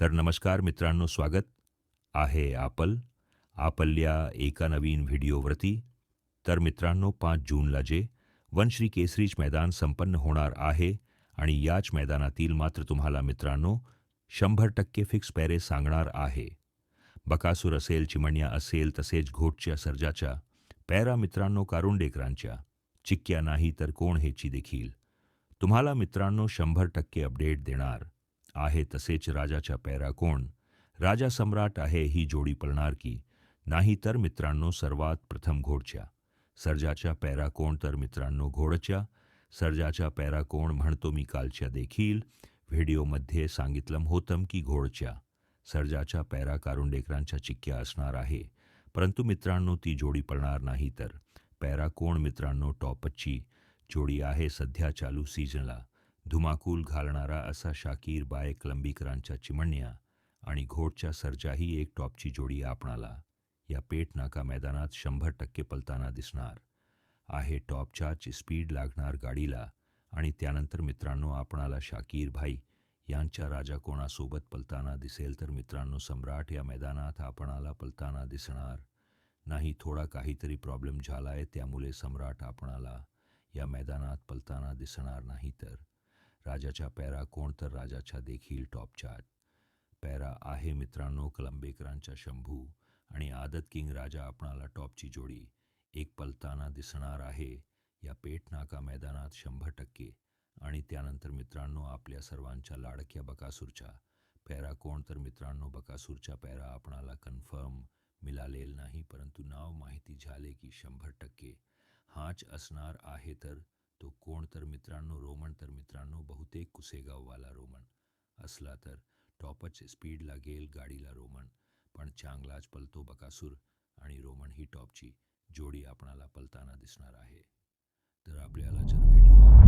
तर नमस्कार मित्रांनो स्वागत आहे आपल आपल्या एका नवीन व्हिडिओवरती. तर मित्रांनो पाच जूनला जे वनश्री केसरीच मैदान संपन्न होणार आहे आणि याच मैदानातील मात्र तुम्हाला मित्रांनो शंभर टक्के फिक्स पॅरे सांगणार आहे. बकासूर असेल चिमण्या असेल तसेच घोटच्या सर्जाच्या पॅरा मित्रांनो कारुंडेकरांच्या चिक्क्या नाही तर कोण ह्याची देखील. तुम्हाला मित्रांनो शंभर टक्के अपडेट देणार. आहे तसेच राजाच्या पॅरा कोण? राजा सम्राट आहे ही जोडी पळणार की? नाही तर मित्रांनो सर्वात प्रथम घोडच्या. सर्जाच्या पॅरा कोण तर मित्रांनो घोडच्या. सर्जाच्या पॅरा कोण म्हणतो मी कालच्या देखील. व्हिडिओमध्ये सांगितलं होतं की घोडच्या. सर्जाच्या पॅरा कारुंडेकरांच्या चिक्क्या असणार आहे. परंतु मित्रांनो ती जोडी पळणार नाही तर. पॅरा कोण मित्रांनो टॉपची? जोडी आहे सध्या चालू सीझनला. धुमाकूल घालणारा असा शाकीर बाय लंबीकरांच्या चिमण्या आणि घोटच्या सरजाही एक टॉपची जोडी आपणाला या पेट नाका मैदानात शंभर टक्के पलताना दिसणार. आहे टॉपच्याच स्पीड लागणार गाडीला आणि त्यानंतर मित्रांनो आपणाला शाकीर भाई यांच्या राजा कोणासोबत पलताना दिसेल तर मित्रांनो सम्राट या मैदानात आपणाला पलताना दिसणार. नाही थोडा काहीतरी प्रॉब्लेम झाला आहे त्यामुळे सम्राट आपणाला या मैदानात पलताना दिसणार नाही तर. राजाच्या पॅरा कोण तर राजाच्या देखील टॉपच्या पॅरा आहे मित्रांनो कलंबेकरांच्या शंभू आणि आदत किंग राजा आपणाला टॉपची जोडी. एक पलताना दिसणार आहे. या पेटनाका मैदानात शंभर टक्के. आणि त्यानंतर मित्रांनो आपल्या सर्वांच्या लाडक्या बकासूरच्या. पॅरा कोण तर मित्रांनो बकासूरच्या पॅरा आपणाला कन्फर्म मिळालेल नाही परंतु नाव माहिती झाले की शंभर टक्के. हाच असणार आहे तर तो कोण तर मित्रांनो रोमन तर मित्रांनो बहुतेक कुसेगाववाला रोमन. असला तर टॉपच स्पीड लागेल गाडीला रोमन पण चांगलाच पलतो बकासूर आणि रोमन ही टॉपची जोडी आपणाला पलताना दिसणार आहे. तर आपल्याला जर व्हिडिओ